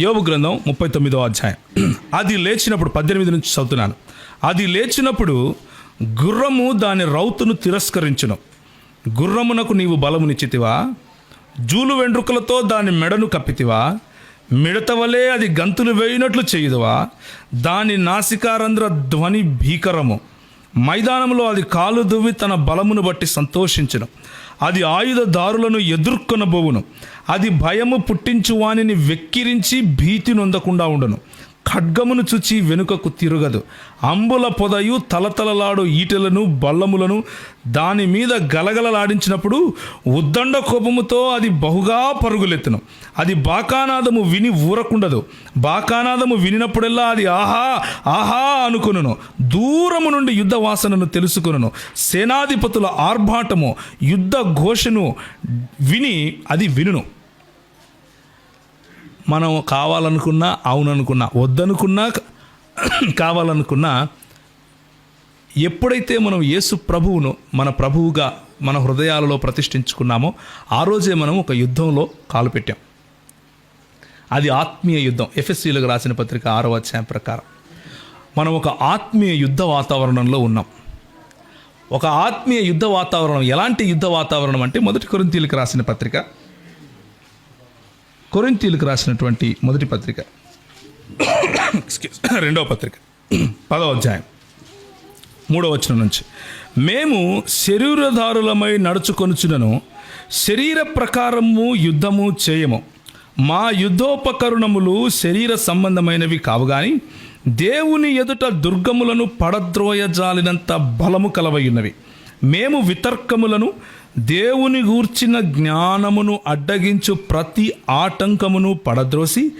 యోబు గ్రంథం ముప్పై తొమ్మిదో అధ్యాయం. అది లేచినప్పుడు పద్దెనిమిది నుంచి చదువుతున్నాను. అది లేచినప్పుడు గుర్రము దాని రౌతును తిరస్కరించును. గుర్రమునకు నీవు బలమునిచ్చితివా? జూలు వెంట్రుకలతో దాని మెడను కప్పితివా? మిడతవలే అది గంతులు వేయినట్లు చేయుదువా? దాని నాసికారంధ్ర ధ్వని భీకరము. మైదానంలో అది కాలు దువ్వి తన బలమును బట్టి సంతోషించను. అది ఆయుధదారులను ఎదుర్కొనబోవును. అది భయము పుట్టించు వానిని వెక్కిరించి భీతి నొందకుండా ఉండను. ఖడ్గమును చుచి వెనుకకు తిరగదు. అంబుల పొదయు తలతలలాడు ఈటెలను బల్లములను దాని మీద గలగలలాడించినప్పుడు ఉద్దండ కోపముతో అది బహుగా పరుగులెత్తును. అది బాకానాదము విని ఊరకుండదు. బాకానాదము వినినప్పుడల్లా అది ఆహా ఆహా అనుకును దూరము నుండి యుద్ధ వాసనను తెలుసుకును సేనాధిపతుల ఆర్భాటము యుద్ధ ఘోషను విని అది వినును. మనం కావాలనుకున్నా అవుననుకున్నా వద్దనుకున్నా కావాలనుకున్నా ఎప్పుడైతే మనం యేసు ప్రభువును మన ప్రభువుగా మన హృదయాలలో ప్రతిష్ఠించుకున్నామో ఆ రోజే మనం ఒక యుద్ధంలో కాలు పెట్టాం. అది ఆత్మీయ యుద్ధం. ఎఫ్ఎస్సీలకు రాసిన పత్రిక ఆరో అధ్యాయం ప్రకారం. మనం ఒక ఆత్మీయ యుద్ధ వాతావరణంలో ఉన్నాం. ఒక ఆత్మీయ యుద్ధ వాతావరణం ఎలాంటి యుద్ధ వాతావరణం అంటే మొదటి కొరింతీలకు రాసిన పత్రిక కొరింతీలకు రాసినటువంటి మొదటి పత్రిక. రెండవ పత్రిక. పదవ అధ్యాయం. మూడవ వచనం నుంచి. మేము శరీరధారులమై నడుచుకొనుచునను శరీర ప్రకారము యుద్ధము చేయము. మా యుద్ధోపకరణములు శరీర సంబంధమైనవి కావు కానీ దేవుని ఎదుట దుర్గములను పడద్రోయజాలినంత బలము కలవయున్నవి. మేము వితర్కములను దేవుని గూర్చిన జ్ఞానమును అడ్డగించు ప్రతి ఆటంకమును పడద్రోసి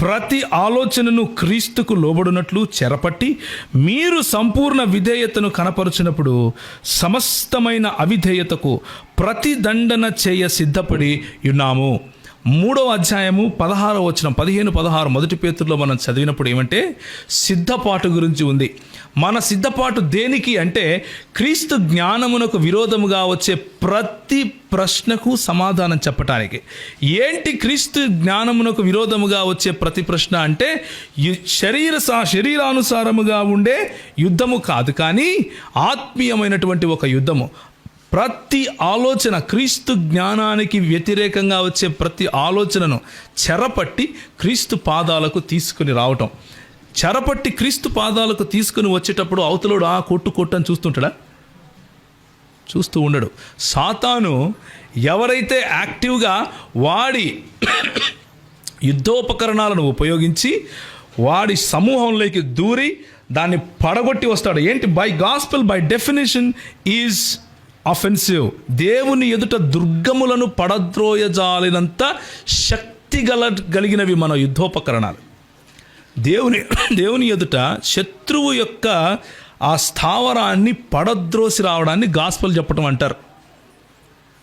ప్రతి ఆలోచనను క్రీస్తుకు లోబడినట్లు చెరపట్టి మీరు సంపూర్ణ విధేయతను కనపరుచినప్పుడు సమస్తమైన అవిధేయతకు ప్రతిదండన చేయ సిద్ధపడి ఉన్నాము. మూడవ అధ్యాయము పదహారో వచ్చిన పదిహేను పదహారు మొదటి పేతుల్లో మనం చదివినప్పుడు ఏమంటే సిద్ధపాటు గురించి ఉంది. మన సిద్ధపాటు దేనికి అంటే క్రీస్తు జ్ఞానమునకు విరోధముగా వచ్చే ప్రతి ప్రశ్నకు సమాధానం చెప్పటానికి. ఏంటి క్రీస్తు జ్ఞానమునకు విరోధముగా వచ్చే ప్రతి ప్రశ్న అంటే శరీర సా- శరీరానుసారముగా ఉండే యుద్ధము కాదు కానీ ఆత్మీయమైనటువంటి ఒక యుద్ధము. ప్రతి ఆలోచన క్రీస్తు జ్ఞానానికి వ్యతిరేకంగా వచ్చే ప్రతి ఆలోచనను చెరపట్టి క్రీస్తు పాదాలకు తీసుకుని రావటం. చెరపట్టి క్రీస్తు పాదాలకు తీసుకుని వచ్చేటప్పుడు అవతలోడు ఆ కొట్టు కొట్టు అని చూస్తుంటాడా? చూస్తూ ఉండడు. సాతాను ఎవరైతే యాక్టివ్గా వాడి యుద్ధోపకరణాలను ఉపయోగించి వాడి సమూహంలోకి దూరి దాన్ని పడగొట్టి వస్తాడు. ఏంటి? By gospel by definition is offensive దేవుని ఎదుట దుర్గములను పడద్రోయజాలినంత శక్తి గల కలిగినవి మన యుద్ధోపకరణాలు. దేవుని దేవుని ఎదుట శత్రువు యొక్క ఆ స్థావరాన్ని పడద్రోసి రావడాన్ని గాస్పల్ చెప్పటం అంటారు.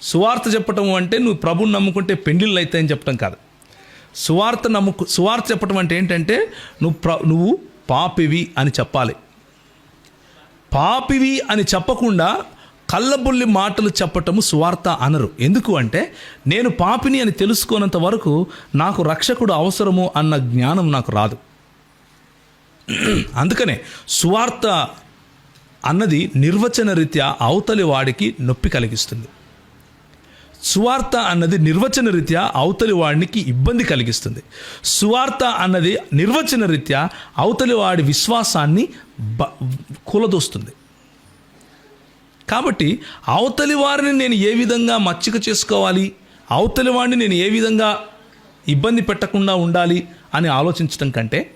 సువార్త చెప్పటం అంటే నువ్వు ప్రభుని నమ్ముకుంటే పెండిళ్ళు అవుతాయని చెప్పటం కాదు. సువార్త నమ్ముకు సువార్త చెప్పటం అంటే ఏంటంటే నువ్వు ప్ర నువ్వు పాపివి అని చెప్పాలి. పాపివి అని చెప్పకుండా కళ్ళబుల్లి మాటలు చెప్పటము సువార్త అనరు. ఎందుకు అంటే నేను పాపిని అని తెలుసుకోనంత వరకు నాకు రక్షకుడు అవసరము అన్న జ్ఞానం నాకు రాదు. అందుకనే సువార్త అన్నది నిర్వచన రీత్యా అవతలి వాడికి నొప్పి కలిగిస్తుంది. సువార్త అన్నది నిర్వచన రీత్యా అవతలి వాడికి ఇబ్బంది కలిగిస్తుంది. సువార్త అన్నది నిర్వచన రీత్యా అవతలి వాడి విశ్వాసాన్ని బ కూలదోస్తుంది. కాబట్టి అవతలి వారిని నేను ఏ విధంగా మచ్చిక చేసుకోవాలి? అవతలి వాడిని నేను ఏ విధంగా ఇబ్బంది పెట్టకుండా ఉండాలి అని ఆలోచించడం కంటే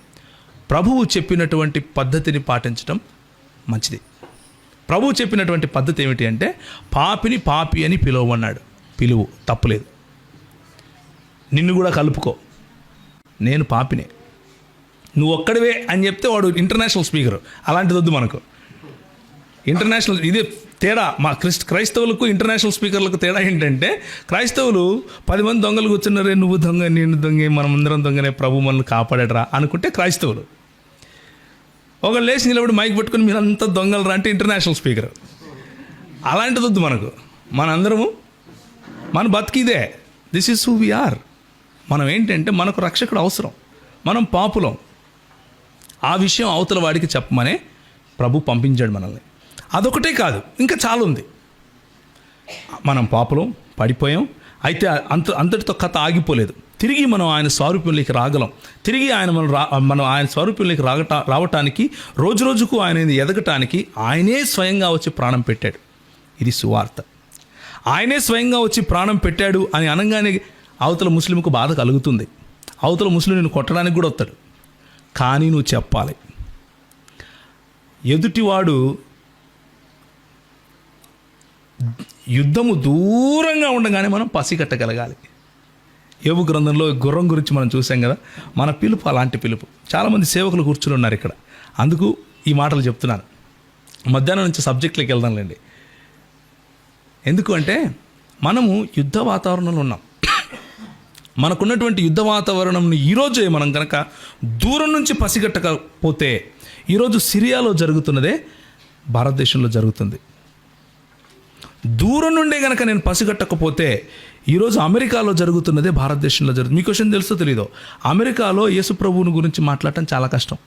ప్రభువు చెప్పినటువంటి పద్ధతిని పాటించడం మంచిది. ప్రభువు చెప్పినటువంటి పద్ధతి ఏమిటి అంటే పాపిని పాపి అని పిలువమన్నాడు పిలువు తప్పులేదు. నిన్ను కూడా కలుపుకో. నేను పాపినే. నువ్వు ఒక్కడివే అని చెప్తే వాడు ఇంటర్నేషనల్ స్పీకర్. అలాంటిది వద్దు మనకు. ఇంటర్నేషనల్ ఇది తేడా. మా క్రిస్ట్ క్రైస్తవులకు ఇంటర్నేషనల్ స్పీకర్లకు తేడా ఏంటంటే క్రైస్తవులు పది మంది దొంగలు కూర్చున్నారే నువ్వు దొంగ నేను దొంగ మనమందరం దొంగనే ప్రభు మనల్ని కాపాడరా అనుకుంటే క్రైస్తవులు. ఒకళ్ళు లేచి నిలబడి మైక్ పట్టుకుని మీరంతా దొంగలు రా అంటే ఇంటర్నేషనల్ స్పీకర్. అలాంటిది వద్దు మనకు. మనందరము మన బతికిదే దిస్ ఈస్ హూ ఆర్ మనం ఏంటంటే మనకు రక్షకుడు అవసరం. మనం పాపులం. ఆ విషయం అవతల వాడికి చెప్పమనే ప్రభు పంపించాడు మనల్ని. అదొకటే కాదు ఇంకా చాలా ఉంది మనం పాపలం పడిపోయాం. అయితే అంత అంతటితో కథ ఆగిపోలేదు. తిరిగి మనం ఆయన స్వరూపంలోకి రాగలం. తిరిగి ఆయన మనం రా మనం ఆయన స్వరూపంలోకి రాగట రావటానికి రోజు రోజుకు ఆయన ఎదగటానికి ఆయనే స్వయంగా వచ్చి ప్రాణం పెట్టాడు. ఇది సువార్త. ఆయనే స్వయంగా వచ్చి ప్రాణం పెట్టాడు అని అనగానే అవతల ముస్లింకు బాధ కలుగుతుంది. అవతల ముస్లిం నేను కొట్టడానికి కూడా వస్తాడు. కానీ నువ్వు చెప్పాలి. ఎదుటివాడు యుద్ధము దూరంగా ఉండగానే మనం పసిగట్టగలగాలి ఏవు గ్రంథంలో గుర్రం గురించి మనం చూసాం కదా మన పిలుపు అలాంటి పిలుపు. చాలామంది సేవకులు కూర్చుని ఉన్నారు ఇక్కడ. అందుకు ఈ మాటలు చెప్తున్నాను మధ్యాహ్నం నుంచి సబ్జెక్ట్లోకి వెళ్దాంలేండి ఎందుకు అంటే మనము యుద్ధ వాతావరణంలో ఉన్నాం. మనకున్నటువంటి యుద్ధ వాతావరణంని ఈరోజే మనం కనుక దూరం నుంచి పసిగట్టకపోతే ఈరోజు సిరియాలో జరుగుతున్నదే భారతదేశంలో జరుగుతుంది. దూరం నుండే కనుక నేను పసిగట్టకపోతే ఈరోజు అమెరికాలో జరుగుతున్నదే భారతదేశంలో జరుగుతుంది. మీ క్వశ్చన్ తెలుసో తెలీదో? అమెరికాలో యేసు ప్రభువుని గురించి మాట్లాడటం చాలా కష్టం.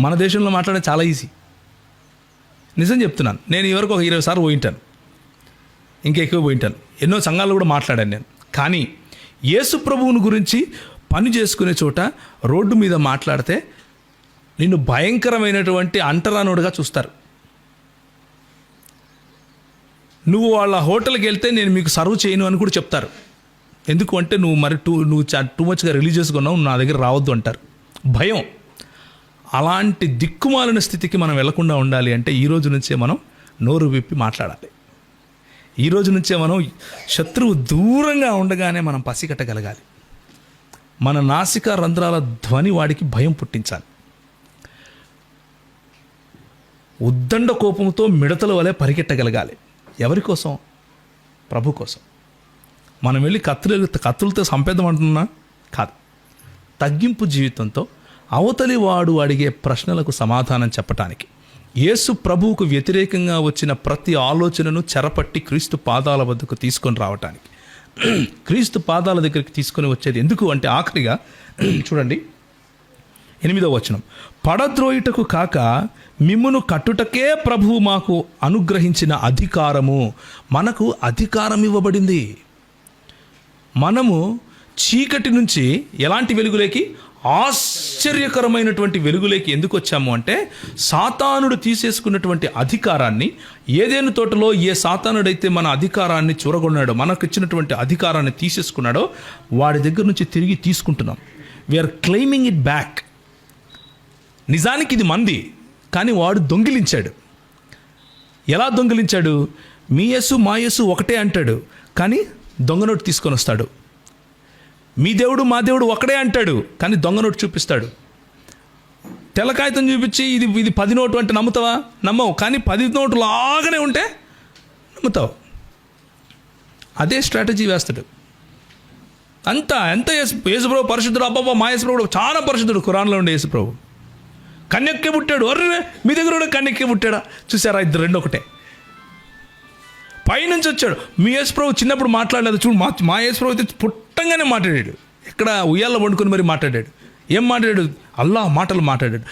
మన దేశంలో మాట్లాడడం చాలా ఈజీ. నిజం చెప్తున్నాను. నేను ఇవరకు ఒక ఇరవై సార్లు పోయింటాను. ఇంకా ఎక్కువ పోయింటాను. ఎన్నో సంఘాలు కూడా మాట్లాడాను నేను. కానీ యేసు ప్రభువుని గురించి పని చేసుకునే చోట రోడ్డు మీద మాట్లాడితే నిన్ను భయంకరమైనటువంటి అంటరానుడుగా చూస్తారు. నువ్వు వాళ్ళ హోటల్కి వెళ్తే నేను మీకు సర్వ్ చేయను అని కూడా చెప్తారు. ఎందుకు అంటే నువ్వు మరి టూ నువ్వు టూ మచ్గా రిలీజియస్గా ఉన్నావు నా దగ్గర రావద్దు అంటారు. భయం. అలాంటి దిక్కుమాలిన స్థితికి మనం వెళ్ళకుండా ఉండాలి అంటే ఈ రోజు నుంచే మనం నోరు విప్పి మాట్లాడాలి. ఈ రోజు నుంచే మనం శత్రువు దూరంగా ఉండగానే మనం పసిగట్టగలగాలి. మన నాసిక రంధ్రాల ధ్వని వాడికి భయం పుట్టించాలి. ఉద్దండ కోపంతో మిడతల వలె పరిగెట్టగలగాలి. ఎవరి కోసం? ప్రభు కోసం. మనం వెళ్ళి కత్తులు కత్తులతో సంపేదమంటున్నా అంటున్నా? కాదు. తగ్గింపు జీవితంతో అవతలి వాడు అడిగే ప్రశ్నలకు సమాధానం చెప్పటానికి యేసు ప్రభువుకు వ్యతిరేకంగా వచ్చిన ప్రతి ఆలోచనను చెరపట్టి క్రీస్తు పాదాల వద్దకు తీసుకొని రావటానికి. క్రీస్తు పాదాల దగ్గరికి తీసుకొని వచ్చేది ఎందుకు అంటే ఆఖరిగా చూడండి ఎనిమిదో వచనం. పడద్రోయుటకు కాక మిమ్మును కట్టుటకే ప్రభువు మాకు అనుగ్రహించిన అధికారము. మనకు అధికారం ఇవ్వబడింది మనము చీకటి నుంచి ఎలాంటి వెలుగులేకి? ఆశ్చర్యకరమైనటువంటి వెలుగులేకి ఎందుకు వచ్చాము అంటే సాతానుడు తీసేసుకున్నటువంటి అధికారాన్ని ఏదేను తోటలో ఏ సాతానుడైతే మన అధికారాన్ని చూరగొన్నాడో మనకు ఇచ్చినటువంటి అధికారాన్ని తీసేసుకున్నాడో వాడి దగ్గర నుంచి తిరిగి తీసుకుంటున్నాం. వీఆర్ క్లెయిమింగ్ ఇట్ బ్యాక్ నిజానికి ఇది మంది కానీ వాడు దొంగిలించాడు. ఎలా దొంగిలించాడు? మీ యస్సు మా యస్సు ఒకటే అంటాడు కానీ దొంగ నోటు తీసుకొని వస్తాడు. మీ దేవుడు మా దేవుడు ఒకడే అంటాడు కానీ దొంగ నోటు చూపిస్తాడు. తెల్ల కాగితం చూపించి ఇది ఇది పది నోటు అంటే నమ్ముతావా? నమ్మవు కానీ పది నోటు లాగానే ఉంటే నమ్ముతావు. అదే స్ట్రాటజీ వేస్తాడు. అంతా ఎంత యేసు యేసుప్రభు పరిశుద్ధుడు అబ్బాబా మా యేసుప్రభుడు చాలా పరిశుద్ధుడు ఖురాన్లో ఉండే యేసుప్రభు. కన్యక్కే పుట్టాడు. అర్రే మీ దగ్గర కూడా కన్యక్కే పుట్టాడా? చూసారా ఇద్దరు రెండు ఒకటే. పైనుంచి వచ్చాడు. మీ యేసుప్రభు చిన్నప్పుడు మాట్లాడలేదు. చూడు మా మా యేసుప్రభు అయితే పుట్టంగానే మాట్లాడాడు. ఇక్కడ ఉయ్యాల్లో వండుకొని మరి మాట్లాడాడు. ఏం మాట్లాడాడు? అల్లా మాటలు మాట్లాడాడు.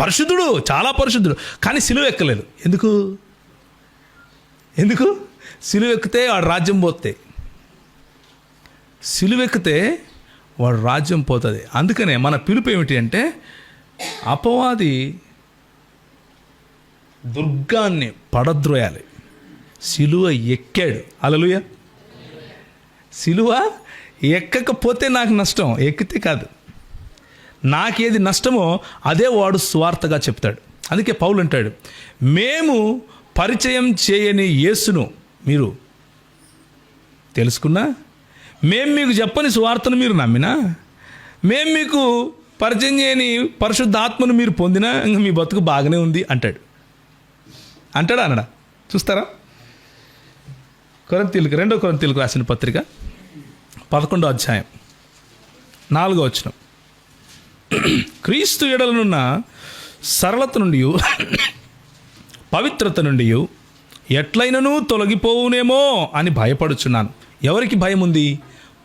పరిశుద్ధుడు చాలా పరిశుద్ధుడు. కానీ సిలువ ఎక్కలేదు. ఎందుకు? ఎందుకు? సిలువ ఎక్కితే వాడు రాజ్యం పోతే. సిలువ ఎక్కితే వాడు రాజ్యం పోతుంది. అందుకనే మన పిలుపు ఏమిటి అంటే అపవాది దుర్గాన్ని పడద్రోయాలి. సిలువ ఎక్కాడు. అలలుయ సిలువ ఎక్కకపోతే నాకు నష్టం ఎక్కితే కాదు. నాకేది నష్టమో అదే వాడు స్వార్థగా చెప్తాడు. అందుకే పౌలు అంటాడు మేము పరిచయం చేయని యేసును మీరు తెలుసుకున్నా? మేము మీకు చెప్పని స్వార్థను మీరు నమ్మినా? మేము మీకు పరిచయం చేయని పరిశుద్ధాత్మను మీరు పొందినా ఇంక మీ బతుకు బాగానే ఉంది అంటాడు. అంటాడా అనడా చూస్తారా? కొరంతీలకు రెండో కొరంతీలకు రాసిన పత్రిక పదకొండో అధ్యాయం నాలుగో వచ్చిన క్రీస్తు ఎడలనున్న సరళత నుండి పవిత్రత నుండి ఎట్లయినను తొలగిపోవునేమో అని భయపడుచున్నాను. ఎవరికి భయం ఉంది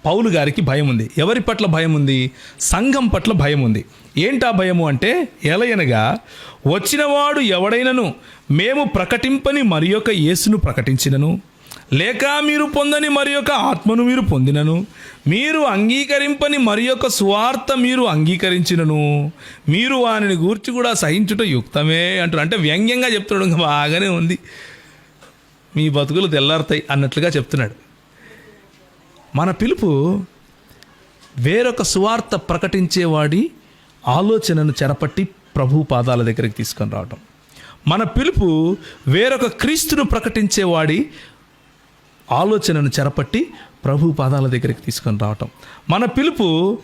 పౌలు గారికి భయం ఉంది. ఎవరి పట్ల భయం ఉంది? సంఘం పట్ల భయం ఉంది. ఏంటా భయము అంటే ఎలయనగా వచ్చినవాడు ఎవడైనను మేము ప్రకటింపని మరి యొక్క యేసును ప్రకటించినను. లేక మీరు పొందని మరి యొక్క ఆత్మను మీరు పొందినను. మీరు అంగీకరింపని మరి యొక్క స్వార్థ మీరు అంగీకరించినను. మీరు వానిని గూర్చి కూడా సహించుట యుక్తమే అంటారు అంటే వ్యంగ్యంగా చెప్తున్నాడు బాగానే ఉంది. మీ బతుకులు తెల్లారుతాయి అన్నట్లుగా చెప్తున్నాడు. మన పిలుపు వేరొక సువార్త ప్రకటించేవాడి ఆలోచనను చెరపట్టి ప్రభు పాదాల దగ్గరికి తీసుకొని రావటం. మన పిలుపు వేరొక క్రీస్తును ప్రకటించేవాడి ఆలోచనను చెరపట్టి ప్రభు పాదాల దగ్గరికి తీసుకొని రావటం. మన పిలుపు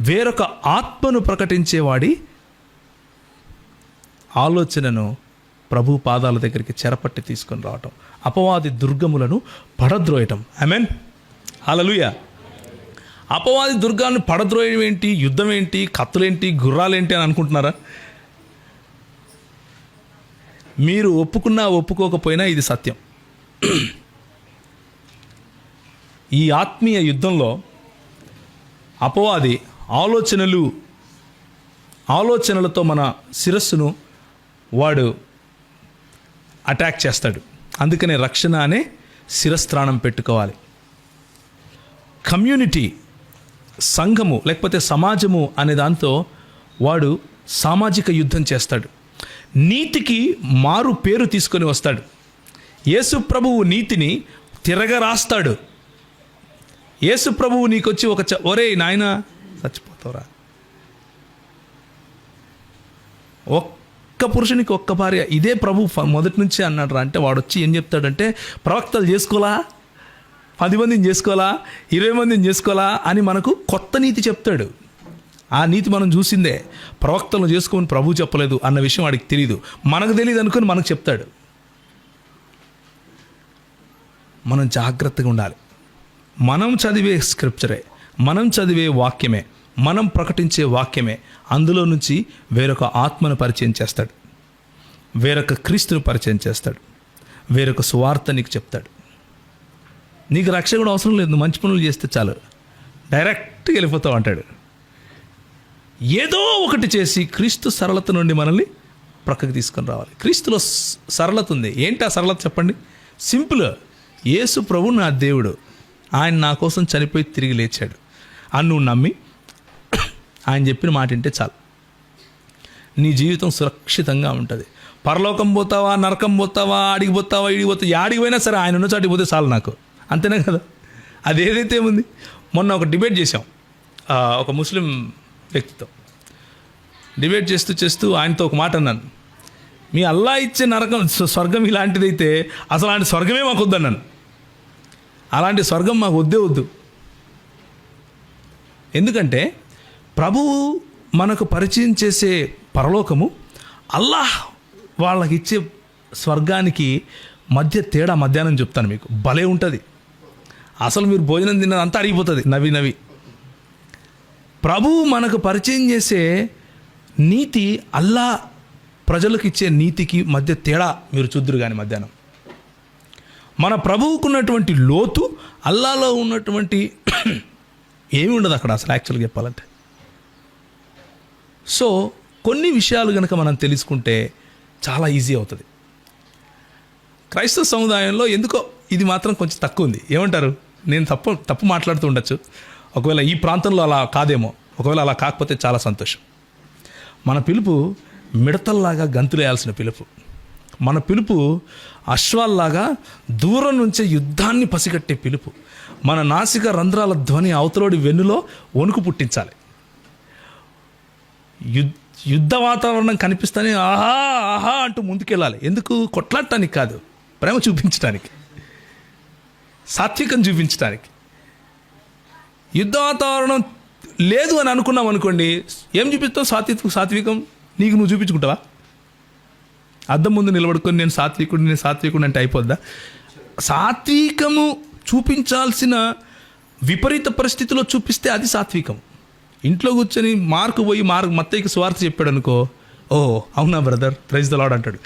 వేరొక ఆత్మను ప్రకటించేవాడి ఆలోచనను ప్రభు పాదాల దగ్గరికి చెరపట్టి తీసుకొని రావటం. అపవాది దుర్గములను పడద్రోయటం. ఐ మీన్ హల్లెలూయా. అపవాది దుర్గాన్ని పడద్రోయడం ఏంటి? యుద్ధం ఏంటి? కత్తులేంటి? గుర్రాలేంటి అని అనుకుంటున్నారా? మీరు ఒప్పుకున్నా ఒప్పుకోకపోయినా ఇది సత్యం. ఈ ఆత్మీయ యుద్ధంలో అపవాది ఆలోచనలు ఆలోచనలతో మన శిరస్సును వాడు అటాక్ చేస్తాడు. అందుకనే రక్షణ అనే శిరస్త్రాణం పెట్టుకోవాలి. కమ్యూనిటీ సంఘము లేకపోతే సమాజము అనే దాంతో వాడు సామాజిక యుద్ధం చేస్తాడు. నీతికి మారు పేరు తీసుకొని వస్తాడు. యేసు ప్రభువు నీతిని తిరగరాస్తాడు. యేసు ప్రభువు నీకొచ్చి ఒక చ ఒరే నాయన చచ్చిపోతావురా. ఒక్క పురుషునికి ఒక్క భార్య ఇదే ప్రభు మొదటి నుంచి అన్నాడు రా అంటే వాడు వచ్చి ఏం చెప్తాడంటే ప్రవక్తలు చేసుకోలా పది మందిని చేసుకోవాలా? ఇరవై మందిని చేసుకోవాలా? అని మనకు కొత్త నీతి చెప్తాడు. ఆ నీతి మనం చూసిందే. ప్రవక్తలను చేసుకోమని ప్రభు చెప్పలేదు అన్న విషయం వాడికి తెలియదు మనకు తెలియదు అనుకుని మనకు చెప్తాడు. మనం జాగ్రత్తగా ఉండాలి. మనం చదివే స్క్రిప్చరే. మనం చదివే వాక్యమే. మనం ప్రకటించే వాక్యమే అందులో నుంచి వేరొక ఆత్మను పరిచయం చేస్తాడు. వేరొక క్రీస్తును పరిచయం చేస్తాడు. వేరొక సువార్త నీకు చెప్తాడు. నీకు రక్ష కూడా అవసరం లేదు మంచి పనులు చేస్తే చాలు. డైరెక్ట్గా వెళ్ళిపోతావు అంటాడు. ఏదో ఒకటి చేసి క్రీస్తు సరళత నుండి మనల్ని ప్రక్కకి తీసుకొని రావాలి. క్రీస్తులో సరళత ఉంది. ఏంటి ఆ సరళత చెప్పండి? సింపుల్ యేసు ప్రభు నా దేవుడు. ఆయన నా కోసం చనిపోయి తిరిగి లేచాడు. అని నువ్వు నమ్మి ఆయన చెప్పిన మాట వింటే చాలు. నీ జీవితం సురక్షితంగా ఉంటుంది. పరలోకం పోతావా నరకం పోతావా ఆడికి పోతావా ఇడికి పోతావా యాడికి పోయినా సరే ఆయన ఉన్న చాటికి పోతే చాలు నాకు. అంతేనే కదా? అది ఏదైతే ఉంది మొన్న ఒక డిబేట్ చేసాం ఒక ముస్లిం వ్యక్తితో. డిబేట్ చేస్తూ చేస్తూ ఆయనతో ఒక మాట అన్నాను. మీ అల్లా ఇచ్చే నరకం స్వర్గం ఇలాంటిదైతే అసలు అలాంటి స్వర్గమే మాకు వద్దన్నాను అలాంటి స్వర్గం మాకు వద్దే వద్దు. ఎందుకంటే ప్రభువు మనకు పరిచయం చేసే పరలోకము అల్లాహ్ వాళ్ళకి ఇచ్చే స్వర్గానికి మధ్య తేడా మధ్యాహ్నం చెప్తాను మీకు. భలే ఉంటుంది. అసలు మీరు భోజనం తిన్నదంతా అడిగిపోతుంది నవి నవి ప్రభువు మనకు పరిచయం చేసే నీతి అల్లా ప్రజలకు ఇచ్చే నీతికి మధ్య తేడా మీరు చూద్దరు కానీ మధ్యాహ్నం. మన ప్రభువుకున్నటువంటి లోతు అల్లాలో ఉన్నటువంటి ఏమి ఉండదు అక్కడ అసలు యాక్చువల్గా చెప్పాలంటే. సో కొన్ని విషయాలు కనుక మనం తెలుసుకుంటే చాలా ఈజీ అవుతుంది. క్రైస్తవ సముదాయంలో ఎందుకో ఇది మాత్రం కొంచెం తక్కువ ఉంది. ఏమంటారు? నేను తప్పు తప్పు మాట్లాడుతూ ఉండొచ్చు. ఒకవేళ ఈ ప్రాంతంలో అలా కాదేమో ఒకవేళ అలా కాకపోతే చాలా సంతోషం. మన పిలుపు మిడతల్లాగా గంతులేయాల్సిన పిలుపు. మన పిలుపు అశ్వాల్లాగా దూరం నుంచే యుద్ధాన్ని పసిగట్టే పిలుపు. మన నాసిక రంధ్రాల ధ్వని అవతలోడి వెన్నులో వణుకు పుట్టించాలి. యుద్ యుద్ధ వాతావరణం కనిపిస్తేనే ఆహా ఆహా అంటూ ముందుకెళ్ళాలి. ఎందుకు? కొట్లాడటానికి కాదు. ప్రేమ చూపించడానికి సాత్వికం చూపించడానికి యుద్ధ వాతావరణం లేదు అని అనుకున్నాం అనుకోండి ఏం చూపిస్తావు సాత్విక సాత్వికం? నీకు నువ్వు చూపించుకుంటావా? అద్దం ముందు నిలబడుకొని నేను సాత్వికుడు నేను సాత్వికుడు అంటే అయిపోద్దా? సాత్వికము చూపించాల్సిన విపరీత పరిస్థితిలో చూపిస్తే అది సాత్వికం. ఇంట్లో కూర్చొని మార్కు పోయి మార్కు మత్తయ్యకి స్వార్థ చెప్పాడు అనుకో ఓ అవునా బ్రదర్? ప్రైజ్ ద లాడ్ అంటాడు.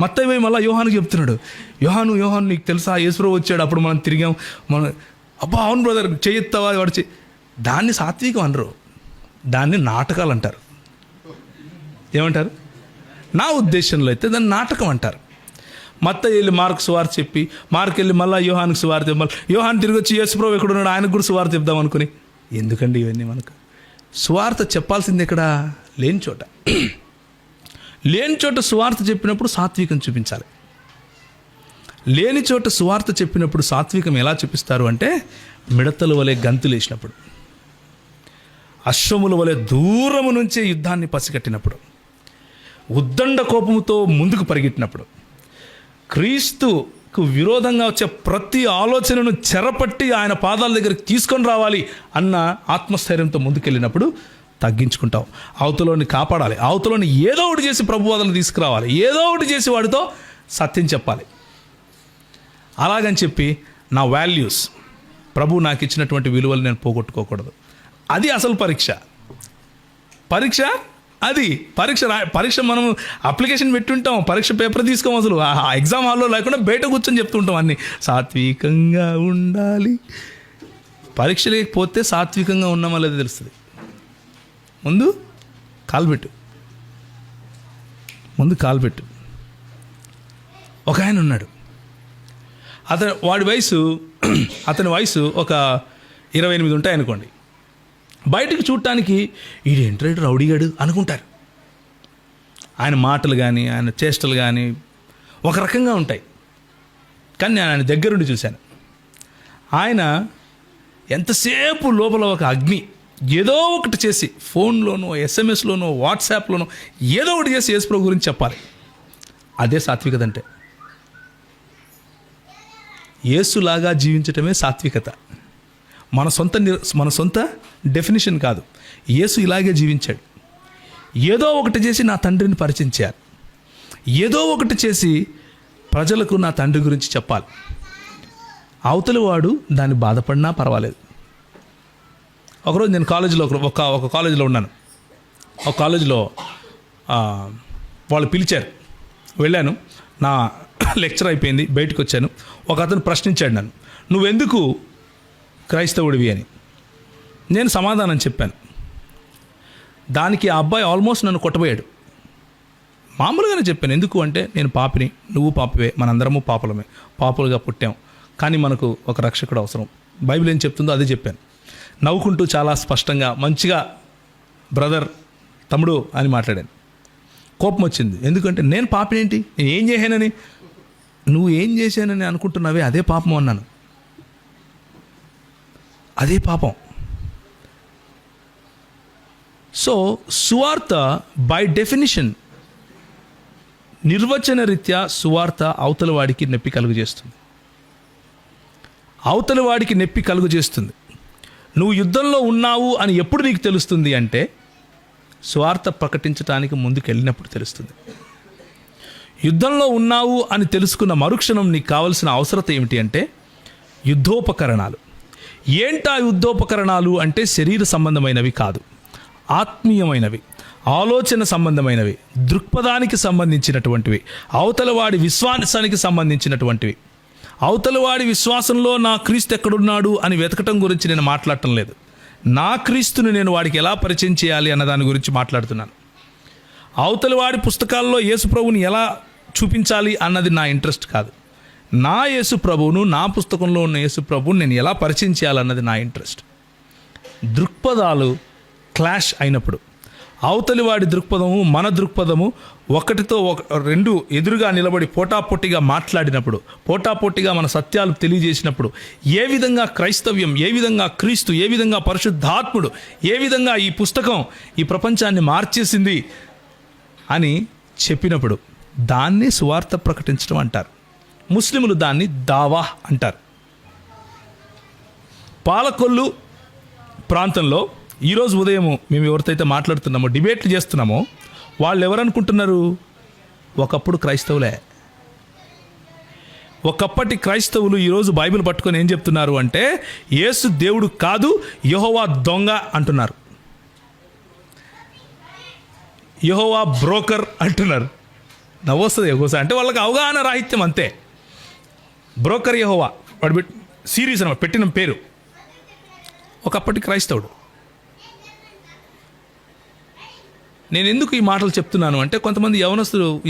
మత్తయ్య మళ్ళీ యోహానికి చెప్తున్నాడు యోహాను యోహాను నీకు తెలుసా? యేసురావు వచ్చాడు అప్పుడు మనం తిరిగాం. మనం అబ్బా అవును బ్రదర్ చేయెత్తావా వాడు దాన్ని సాత్వికం అనరు. దాన్ని నాటకాలు అంటారు. ఏమంటారు? నా ఉద్దేశంలో అయితే దాన్ని నాటకం అంటారు. మత్త వెళ్ళి మార్క్ సువార్త చెప్పి మార్క్ వెళ్ళి మళ్ళీ యోహానికి సువార్త మళ్ళీ యోహాన్ తిరిగి వచ్చి యేసుప్రభు ఎక్కడ ఉన్నాడు? ఆయనకు కూడా సువార్త చెప్దాం అనుకుని. ఎందుకండి ఇవన్నీ మనకు? సువార్త చెప్పాల్సింది ఎక్కడ? లేని చోట. లేని చోట సువార్త చెప్పినప్పుడు సాత్వికం చూపించాలి. లేని చోట సువార్త చెప్పినప్పుడు సాత్వికం ఎలా చూపిస్తారు అంటే మిడతల వలె గంతులేసినప్పుడు అశ్వముల వలె దూరము నుంచే యుద్ధాన్ని పసిగట్టినప్పుడు ఉద్దండ కోపముతో ముందుకు పరిగెట్టినప్పుడు క్రీస్తుకు విరోధంగా వచ్చే ప్రతి ఆలోచనను చెరపట్టి ఆయన పాదాల దగ్గరికి తీసుకొని రావాలి అన్న ఆత్మస్థైర్యంతో ముందుకెళ్ళినప్పుడు తగ్గించుకుంటాం అవతలోని కాపాడాలి. అవతలోని ఏదో ఒకటి చేసి ప్రభువాదన తీసుకురావాలి. ఏదో ఒకటి చేసి వాడితో సత్యం చెప్పాలి. అలాగని చెప్పి నా వాల్యూస్ ప్రభు నాకు ఇచ్చినటువంటి విలువలు నేను పోగొట్టుకోకూడదు. అది అసలు పరీక్ష. పరీక్ష? అది. పరీక్ష రా పరీక్ష మనం అప్లికేషన్ పెట్టుంటాం. పరీక్ష పేపర్ తీసుకోం అసలు. ఆ ఎగ్జామ్ హాల్లో లేకుండా బయట కూర్చొని చెప్తుంటాం అన్ని. సాత్వికంగా ఉండాలి. పరీక్ష లేకపోతే సాత్వికంగా ఉన్నామో లేదో తెలుస్తుంది. ముందు కాల్బెట్టు ముందు కాల్బెట్టు ఒక ఆయన ఉన్నాడు. అతను వాడి వయసు అతని వయసు ఒక ఇరవై ఎనిమిది ఉంటాయి అనుకోండి. బయటకు చూడటానికి ఈడేంట్రా ఎంట్రైడ్ రౌడీగాడు అనుకుంటారు. ఆయన మాటలు కానీ ఆయన చేష్టలు కానీ ఒక రకంగా ఉంటాయి. కానీ నేను ఆయన దగ్గరుండి చూశాను. ఆయన ఎంతసేపు లోపల ఒక అగ్ని ఏదో ఒకటి చేసి ఫోన్లోనో ఎస్ఎంఎస్లోనో వాట్సాప్లోనో ఏదో ఒకటి చేసి యేసుప్రభు గురించి చెప్పాలి. అదే సాత్వికత అంటే. యేసులాగా జీవించటమే సాత్వికత. మన సొంత మన సొంత డెఫినేషన్ కాదు. యేసు ఇలాగే జీవించాడు. ఏదో ఒకటి చేసి నా తండ్రిని పరిచయం చేయాలి ఏదో ఒకటి చేసి ప్రజలకు నా తండ్రి గురించి చెప్పాలి. అవతలి వాడు దాన్ని బాధపడినా పర్వాలేదు. ఒకరోజు నేను కాలేజీలో ఒక ఒక ఒక కాలేజీలో ఉన్నాను. ఒక కాలేజీలో వాళ్ళు పిలిచారు. వెళ్ళాను. నా లెక్చర్ అయిపోయింది. బయటకు వచ్చాను. ఒక అతను ప్రశ్నించాడు నన్ను. నువ్వెందుకు క్రైస్తవుడివి? అని. నేను సమాధానం చెప్పాను. దానికి ఆ అబ్బాయి ఆల్మోస్ట్ నన్ను కొట్టబోయాడు. మామూలుగానే చెప్పాను. ఎందుకు అంటే నేను పాపిని. నువ్వు పాపవే. మనందరము పాపలమే. పాపులుగా పుట్టాం. కానీ మనకు ఒక రక్షకుడు అవసరం. బైబిల్ ఏం చెప్తుందో అదే చెప్పాను. నవ్వుకుంటూ చాలా స్పష్టంగా మంచిగా బ్రదర్ తమ్ముడు అని మాట్లాడాను. కోపం వచ్చింది. ఎందుకంటే నేను పాపనేంటి? నేను ఏం చేశానని? నువ్వు ఏం చేశానని అనుకుంటున్నావే అదే పాపం అన్నాను. అదే పాపం. సో సువార్త బై డెఫినిషన్ నిర్వచన రీత్యా సువార్త అవతల వాడికి నొప్పి కలుగు చేస్తుంది. అవతల వాడికి నొప్పి కలుగు చేస్తుంది. నువ్వు యుద్ధంలో ఉన్నావు అని ఎప్పుడు నీకు తెలుస్తుంది అంటే స్వార్థ ప్రకటించడానికి ముందుకెళ్ళినప్పుడు తెలుస్తుంది. యుద్ధంలో ఉన్నావు అని తెలుసుకున్న మరుక్షణం నీకు కావలసిన అవసరత ఏమిటి అంటే యుద్ధోపకరణాలు. ఏంటా యుద్ధోపకరణాలు అంటే శరీర సంబంధమైనవి కాదు. ఆత్మీయమైనవి ఆలోచన సంబంధమైనవి దృక్పథానికి సంబంధించినటువంటివి అవతలవాడి విశ్వాసానికి సంబంధించినటువంటివి. అవతలవాడి విశ్వాసంలో నా క్రీస్తు ఎక్కడున్నాడు అని వెతకటం గురించి నేను మాట్లాడటం లేదు. నా క్రీస్తుని నేను వాడికి ఎలా పరిచయం చేయాలి అన్న దాని గురించి మాట్లాడుతున్నాను. అవతలవాడి పుస్తకాల్లో యేసు ప్రభువుని ఎలా చూపించాలి అన్నది నా ఇంట్రెస్ట్ కాదు. నా యేసు ప్రభువును నా పుస్తకంలో ఉన్న యేసు ప్రభువుని నేను ఎలా పరిచయం చేయాలన్నది నా ఇంట్రెస్ట్. దృక్పథాలు క్లాష్ అయినప్పుడు అవతలి వాడి దృక్పథము మన దృక్పథము ఒకటితో ఒక రెండు ఎదురుగా నిలబడి పోటాపోటీగా మాట్లాడినప్పుడు పోటాపోటీగా మన సత్యాలు తెలియజేసినప్పుడు ఏ విధంగా క్రైస్తవ్యం ఏ విధంగా క్రీస్తు ఏ విధంగా పరిశుద్ధాత్ముడు ఏ విధంగా ఈ పుస్తకం ఈ ప్రపంచాన్ని మార్చేసింది అని చెప్పినప్పుడు దాన్ని సువార్త ప్రకటించడం అంటారు. ముస్లిములు దాన్ని దావా అంటారు. పాలకొల్లు ప్రాంతంలో ఈరోజు ఉదయం మేము ఎవరితో మాట్లాడుతున్నామో డిబేట్లు చేస్తున్నామో వాళ్ళు ఎవరనుకుంటున్నారు? ఒకప్పుడు క్రైస్తవులే. ఒకప్పటి క్రైస్తవులు ఈరోజు బైబిల్ పట్టుకొని ఏం చెప్తున్నారు అంటే యేసు దేవుడు కాదు యహోవా దొంగ అంటున్నారు. యహోవా బ్రోకర్ అంటున్నారు. నవ్వొస్తుంది ఎగోసా అంటే వాళ్ళకి అవగాహన రాహిత్యం అంతే. బ్రోకర్ యహోవా. వాడు సీరియస్ సిరీస్ అనమాట పెట్టిన పేరు. ఒకప్పటి క్రైస్తవుడు. నేను ఎందుకు ఈ మాటలు చెప్తున్నాను? అంటే కొంతమంది యవనస్తులు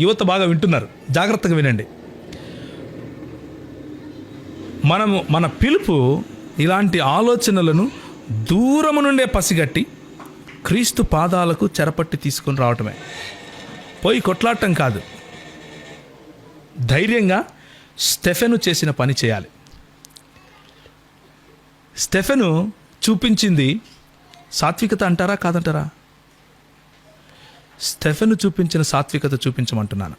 యువత బాగా వింటున్నారు. జాగ్రత్తగా వినండి. మనము మన పిలుపు ఇలాంటి ఆలోచనలను దూరము నుండే పసిగట్టి క్రీస్తు పాదాలకు చెరపట్టి తీసుకొని రావటమే. పోయి కొట్లాడటం కాదు. ధైర్యంగా స్టెఫెను చేసిన పని చేయాలి. స్టెఫెను చూపించింది సాత్వికత అంటారా కాదంటారా? స్టెఫెను చూపించిన సాత్వికత చూపించమంటున్నాను.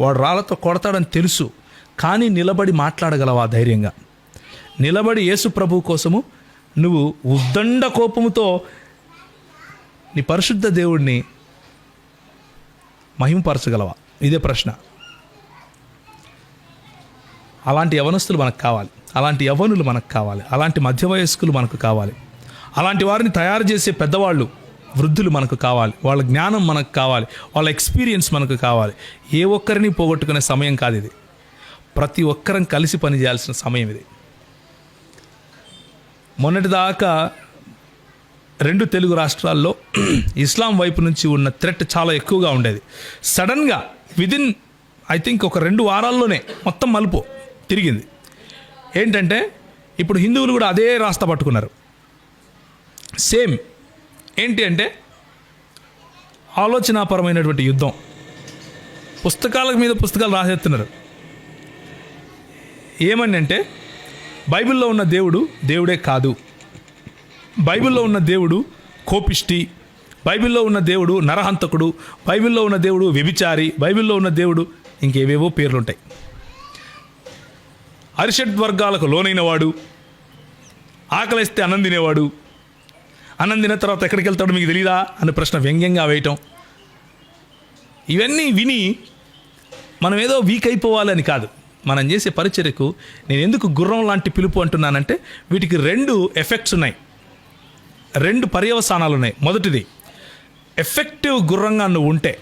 వాడు రాళ్ళతో కొడతాడని తెలుసు కానీ నిలబడి మాట్లాడగలవా ధైర్యంగా? నిలబడి యేసు ప్రభు కోసము నువ్వు ఉద్దండ కోపముతో నీ పరిశుద్ధ దేవుడిని మహిమపరచగలవా ఇదే ప్రశ్న. అలాంటి యవనస్తులు మనకు కావాలి. అలాంటి యవనులు మనకు కావాలి. అలాంటి మధ్య వయస్కులు మనకు కావాలి. అలాంటి వారిని తయారు చేసే పెద్దవాళ్ళు వృద్ధులు మనకు కావాలి. వాళ్ళ జ్ఞానం మనకు కావాలి. వాళ్ళ ఎక్స్పీరియన్స్ మనకు కావాలి. ఏ ఒక్కరిని పోగొట్టుకునే సమయం కాదు ఇది. ప్రతి ఒక్కరం కలిసి పనిచేయాల్సిన సమయం ఇది. మొన్నటిదాకా రెండు తెలుగు రాష్ట్రాల్లో ఇస్లాం వైపు నుంచి ఉన్న థ్రెట్ చాలా ఎక్కువగా ఉండేది. సడన్గా విదిన్ ఐ థింక్ ఒక రెండు వారాల్లోనే మొత్తం మలుపు తిరిగింది. ఏంటంటే ఇప్పుడు హిందువులు కూడా అదే రాస్తా పట్టుకున్నారు. సేమ్ ఏంటి అంటే ఆలోచనాపరమైనటువంటి యుద్ధం. పుస్తకాల మీద పుస్తకాలు రాసేస్తున్నారు. ఏమని అంటే బైబిల్లో ఉన్న దేవుడు దేవుడే కాదు. బైబిల్లో ఉన్న దేవుడు కోపిష్టి. బైబిల్లో ఉన్న దేవుడు నరహంతకుడు. బైబిల్లో ఉన్న దేవుడు వ్యభిచారి. బైబిల్లో ఉన్న దేవుడు ఇంకేవేవో పేర్లుంటాయి. అరిషడ్ వర్గాలకు లోనైనవాడు. ఆకలిస్తే అన్నం తినేవాడు. అన్నం తిన్న తర్వాత ఎక్కడికి వెళ్తాడో మీకు తెలీదా అనే ప్రశ్న వ్యంగ్యంగా వేయటం. ఇవన్నీ విని మనం ఏదో వీక్ అయిపోవాలని కాదు. మనం చేసే పరిచర్యకు నేను ఎందుకు గుర్రం లాంటి పిలుపు అంటున్నానంటే వీటికి రెండు ఎఫెక్ట్స్ ఉన్నాయి. రెండు పర్యవసానాలు ఉన్నాయి. మొదటిది ఎఫెక్టివ్ గుర్రంగా నువ్వు ఉంటే.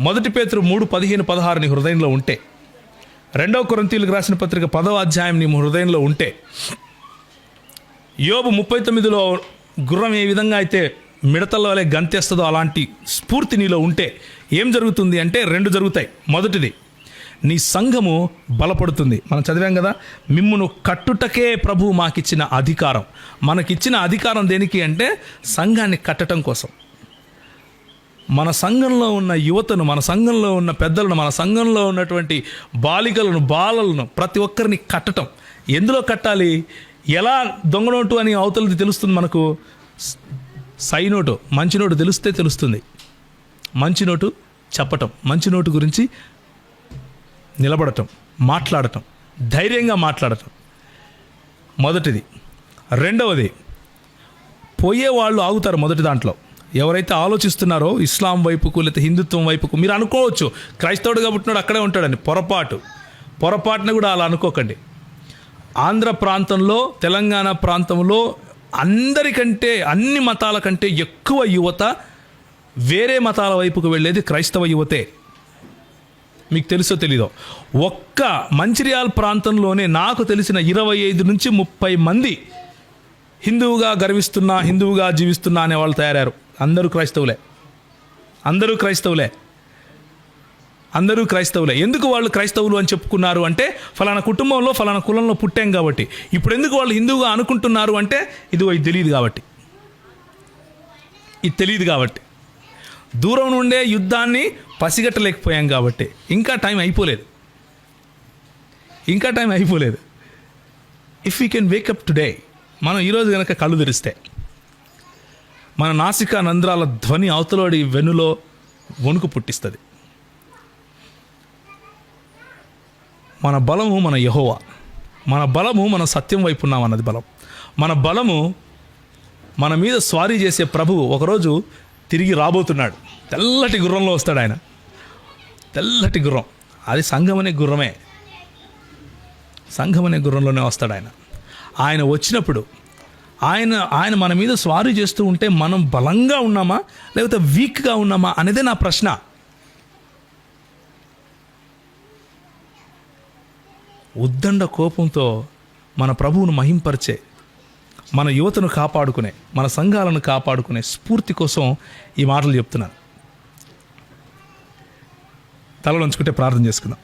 మొదటి పేతురు మూడు పదిహేను పదహారు నీ హృదయంలో ఉంటే. రెండవ కొరంతీలకు రాసిన పత్రిక పదవ అధ్యాయం నీ హృదయంలో ఉంటే. యోబు ముప్పై తొమ్మిదిలో గుర్రం ఏ విధంగా అయితే మిడతల వలె గంతేస్తుందో అలాంటి స్ఫూర్తి నీలో ఉంటే ఏం జరుగుతుంది అంటే రెండు జరుగుతాయి. మొదటిది నీ సంఘము బలపడుతుంది. మనం చదివాం కదా మిమ్మును కట్టుటకే ప్రభు మాకిచ్చిన అధికారం. మనకిచ్చిన అధికారం దేనికి అంటే సంఘాన్ని కట్టడం కోసం. మన సంఘంలో ఉన్న యువతను మన సంఘంలో ఉన్న పెద్దలను మన సంఘంలో ఉన్నటువంటి బాలికలను బాలలను ప్రతి ఒక్కరిని కట్టటం. ఎందులో కట్టాలి? ఎలా దొంగ నోటు అని అవతలది తెలుస్తుంది మనకు? సై నోటు మంచి నోటు తెలిస్తే తెలుస్తుంది. మంచి నోటు చెప్పటం మంచి నోటు గురించి నిలబడటం మాట్లాడటం ధైర్యంగా మాట్లాడటం. మొదటిది. రెండవది పోయే వాళ్ళు ఆగుతారు మొదటి దాంట్లో. ఎవరైతే ఆలోచిస్తున్నారో ఇస్లాం వైపుకు లేకపోతే హిందుత్వం వైపుకు మీరు అనుకోవచ్చు క్రైస్తవుడుగా పుట్టినాడు అక్కడే ఉంటాడని పొరపాటు. పొరపాటున కూడా అలా అనుకోకండి. ఆంధ్ర ప్రాంతంలో తెలంగాణ ప్రాంతంలో అందరికంటే అన్ని మతాల కంటే ఎక్కువ యువత వేరే మతాల వైపుకు వెళ్ళేది క్రైస్తవ యువతే. మీకు తెలుసో తెలీదో? ఒక్క మంచిర్యాల ప్రాంతంలోనే నాకు తెలిసిన ఇరవై ఐదు నుంచి ముప్పై మంది హిందువుగా గర్విస్తున్నా హిందువుగా జీవిస్తున్నా అనే వాళ్ళు తయారారు అందరూ క్రైస్తవులే. అందరూ క్రైస్తవులే. అందరూ క్రైస్తవులే. ఎందుకు వాళ్ళు క్రైస్తవులు అని చెప్పుకున్నారు అంటే ఫలానా కుటుంబంలో ఫలానా కులంలో పుట్టాం కాబట్టి. ఇప్పుడు ఎందుకు వాళ్ళు హిందువుగా అనుకుంటున్నారు అంటే ఇది తెలియదు కాబట్టి. ఇది తెలియదు కాబట్టి. దూరం నుండే యుద్ధాన్ని పసిగట్టలేకపోయాం కాబట్టి. ఇంకా టైం అయిపోలేదు. ఇంకా టైం అయిపోలేదు. If you can wake up today మనం ఈరోజు కనుక కళ్ళు తెరిస్తే మన నాసికా నంద్రాల ధ్వని అవతలోడి వెన్నులో వణుకు పుట్టిస్తుంది. మన బలము మన యహోవా. మన బలము మన సత్యం వైపు ఉన్నాం అన్నది బలం. మన బలము మన మీద స్వారీ చేసే ప్రభువు ఒకరోజు తిరిగి రాబోతున్నాడు. తెల్లటి గుర్రంలో వస్తాడు ఆయన. తెల్లటి గుర్రం. అది సంఘం అనే గుర్రమే. సంఘం అనే గుర్రంలోనే వస్తాడు ఆయన. ఆయన వచ్చినప్పుడు ఆయన ఆయన మన మీద స్వారీ చేస్తూ ఉంటే మనం బలంగా ఉన్నామా లేకపోతే వీక్గా ఉన్నామా అనేదే నా ప్రశ్న. ఉద్దండ కోపంతో మన ప్రభువును మహింపరిచే మన యువతను కాపాడుకునే మన సంఘాలను కాపాడుకునే స్ఫూర్తి కోసం ఈ మాటలు చెప్తున్నాను. తలలోంచుకుంటే ప్రార్థన చేసుకుందాం.